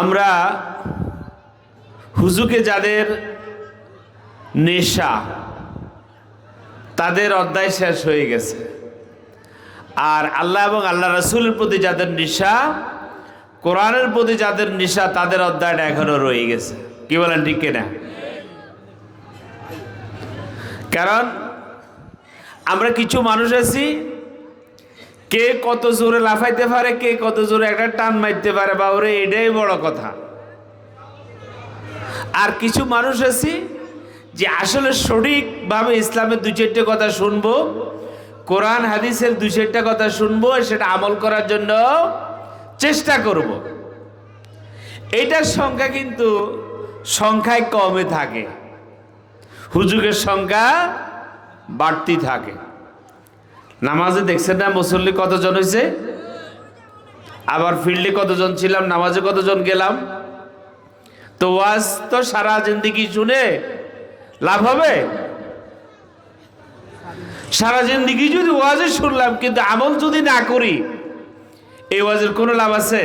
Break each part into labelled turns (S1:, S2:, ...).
S1: আমরা হুজুকে যাদের নেশা, তাদের অধ্যায় শেষ হয়ে গেছে। আর আল্লাহ এবং আল্লাহ রসুলের প্রতি যাদের নেশা, কোরআনের প্রতি যাদের নেশা, তাদের অধ্যায়টা এখনও রয়ে গেছে। কি বলেন, ঠিক কিনা? কারণ আমরা কিছু মানুষ আছি কে কত জোরে লাফাইতে পারে, কে কত জোরে একটা টান মারতে পারে বা ওরে এটাই বড় কথা। আর কিছু মানুষ আছি যে আসলে সঠিকভাবে ইসলামের দু চারটে কথা শুনব, কোরআন, হাদিসের দু চারটে কথা শুনব সেটা আমল করার জন্য চেষ্টা করব। এটার সংখ্যা কিন্তু সংখ্যায় কমে থাকে। হুজুগের সংখ্যা বাড়তি থাকে। নামাজে দেখছেন না, মুসল্লি কতজন হয়েছে আবার ফিল্ডে কতজন ছিলাম, নামাজে কতজন গেলাম? তো ওয়াজ তো সারা জিন্দিগি শুনে লাভ হবে? সারা জিন্দিগি যদি ওয়াজে শুনলাম, কিন্তু আমল যদি না করি, এই ওয়াজের কোনো লাভ আছে?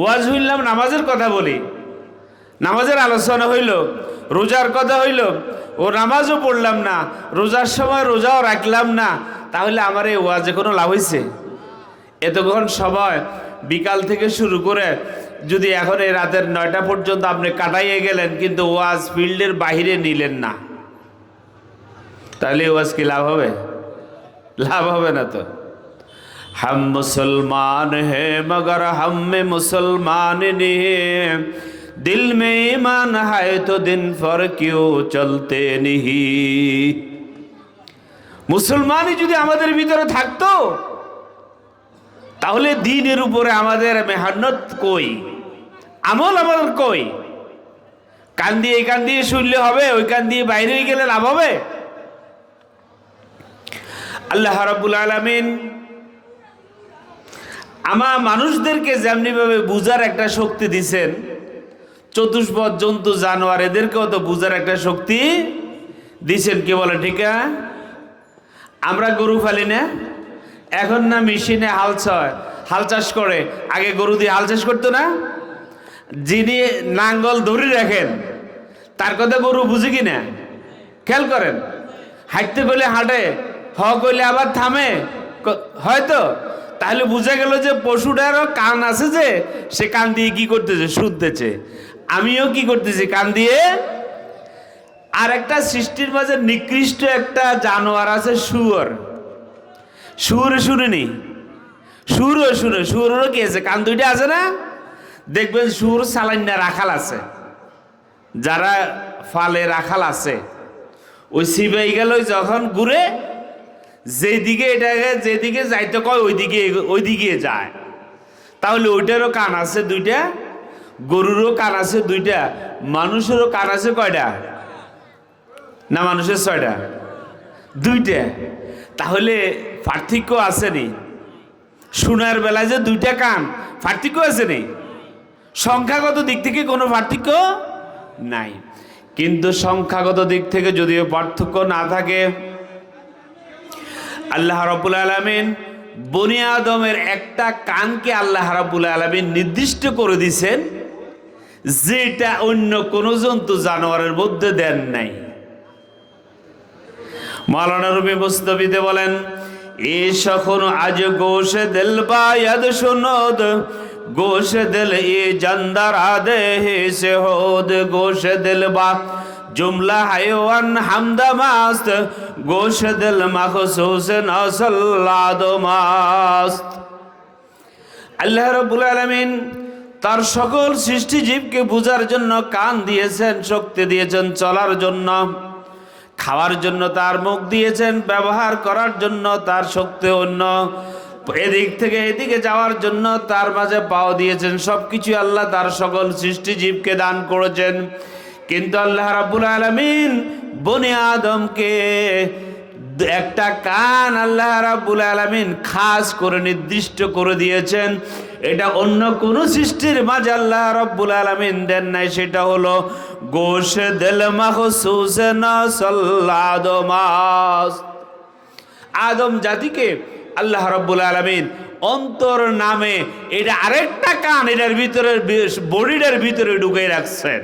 S1: ওয়াজ হইলাম নামাজের কথা বলি। নামাজের আলোচনা হইল রোজার কথা হইল, ও নামাজও পড়লাম না, রোজার সময় রোজাও রাখলাম না, তাহলে আমার এই ওয়াজে কোনো লাভ হয়েছে এতক্ষণ সময় বিকাল থেকে শুরু করে যদি এখন এই রাতের নয়টা পর্যন্ত আপনি কাটাইয়ে গেলেন, কিন্তু ওয়াজ ফিল্ডের বাহিরে নিলেন না, তাহলে ওয়াজ কি লাভ হবে? লাভ হবে না তো। হাম মুসলমান হে, মগর হাম মুসলমান নে। दिल में ईमान है तो दिन पर क्यों चलते नहीं মুসলমানই যদি আমাদের ভিতরে থাকতো তাহলে দিনের উপরে আমাদের মেহান্নত কই আমল আমাদের কই কান দিয়ে এই কান দিয়ে শুনলে হবে ওই কান দিয়ে বাইরে গেলে লাভ হবে আল্লাহ রাব্বুল আলামিন আমার মানুষদেরকে যেমনিভাবে বুঝার একটা শক্তি দিছেন চতুষ্পদ জন্তু জানোয়ার এদেরকেও তো বুঝার একটা শক্তি দিছেন, কে বলে ঠিক আমরা গরু ফালি না? এখন না মেশিনে হাল ছয়, হাল চাষ করে। আগে গরু দিয়ে হাল চাষ করতো না? যিনি নাঙ্গল ধরে রাখেন, তার কথা গরু বুঝে কি না? খেয়াল করেন, হাঁটতে গেলে হাঁটে, হ করলে আবার থামে। হয়তো? তাহলে বোঝা গেল যে পশুটারও কান আছে যে, সে কান দিয়ে কি করতেছে? শুনতেছে। আমিও কি করতেছি? কান দিয়ে? আর একটা সৃষ্টির মাঝে নিকৃষ্ট একটা জানোয়ার আছে শুয়োর। শুয়োর শুনেনি? শুয়োরও শুনে শুয়োরেরও কি আছে? কান দুইটা আছে না? দেখবেন সুর সালাইন রাখাল আছে। যারা ফালে রাখাল আছে। ওই সিবাই গেল যখন ঘুরে, যেদিকে এটাকে, যেদিকে যাইতে কয়, ওইদিকে ওইদিকে যায়। তাহলে ওইটারও কান আছে দুইটা। গরুরও কান আছে দুইটা, মানুষেরও কান আছে কয়টা? না, মানুষের ছয়টা? দুইটা। তাহলে পার্থক্য আসেনি শোনার বেলায় যে দুইটা কান, পার্থক্য আসেনি সংখ্যাগত দিক থেকে কোনো পার্থক্য নাই। কিন্তু সংখ্যাগত দিক থেকে যদিও পার্থক্য না থাকে, আল্লাহ রবুল আলমিন বনি আদমের একটা কানকে আল্লাহ রাবুল আলমিন নির্দিষ্ট করে দিছেন যেটা অন্য কোনো জন্তু জানোয়ারের মধ্যে দেন নাই। মালানা রবি মুস্তফিতে বলেন, এ সখন আজ গোশ দিল বায়াদ সুনদ, গোশ দিল এ জন্দর আদে সে হোদ গোশ দিল বা জুমলা হাইওয়ান হামদা মাস্ত, গোশ দিল মখসুস নসল্লাদ মাস্ত আল্লাহ রব্বুল আলমিন তার সকল সৃষ্টিজীবকে বুঝার জন্য কান দিয়েছেন, শক্তি দিয়েছেন, চলার জন্য, খাওয়ার জন্য তার মুখ দিয়েছেন, ব্যবহার করার জন্য তার শক্তি অন্য, এদিক থেকে এদিকে যাওয়ার জন্য তার মাঝে পাও দিয়েছেন সব কিছু আল্লাহ তার সকল সৃষ্টিজীবকে দান করেছেন। কিন্তু আল্লাহ রাবুল আলমিন বনে আদমকে একটা কান আল্লাহ রাব্বুল আলামিন খাস করে নির্দিষ্ট করে দিয়েছেন। এটা অন্য কোন সৃষ্টির মাঝে আল্লাহ রব্বুল আলমিন দেন নাই, সেটা হলো গোশ দেল মাখসুস আদম জাতিকে আল্লাহ রব্বুল আলমিন অন্তর নামে এটা আরেকটা কান এটার ভিতরে বডিটার ভিতরে ঢুকে রাখছেন।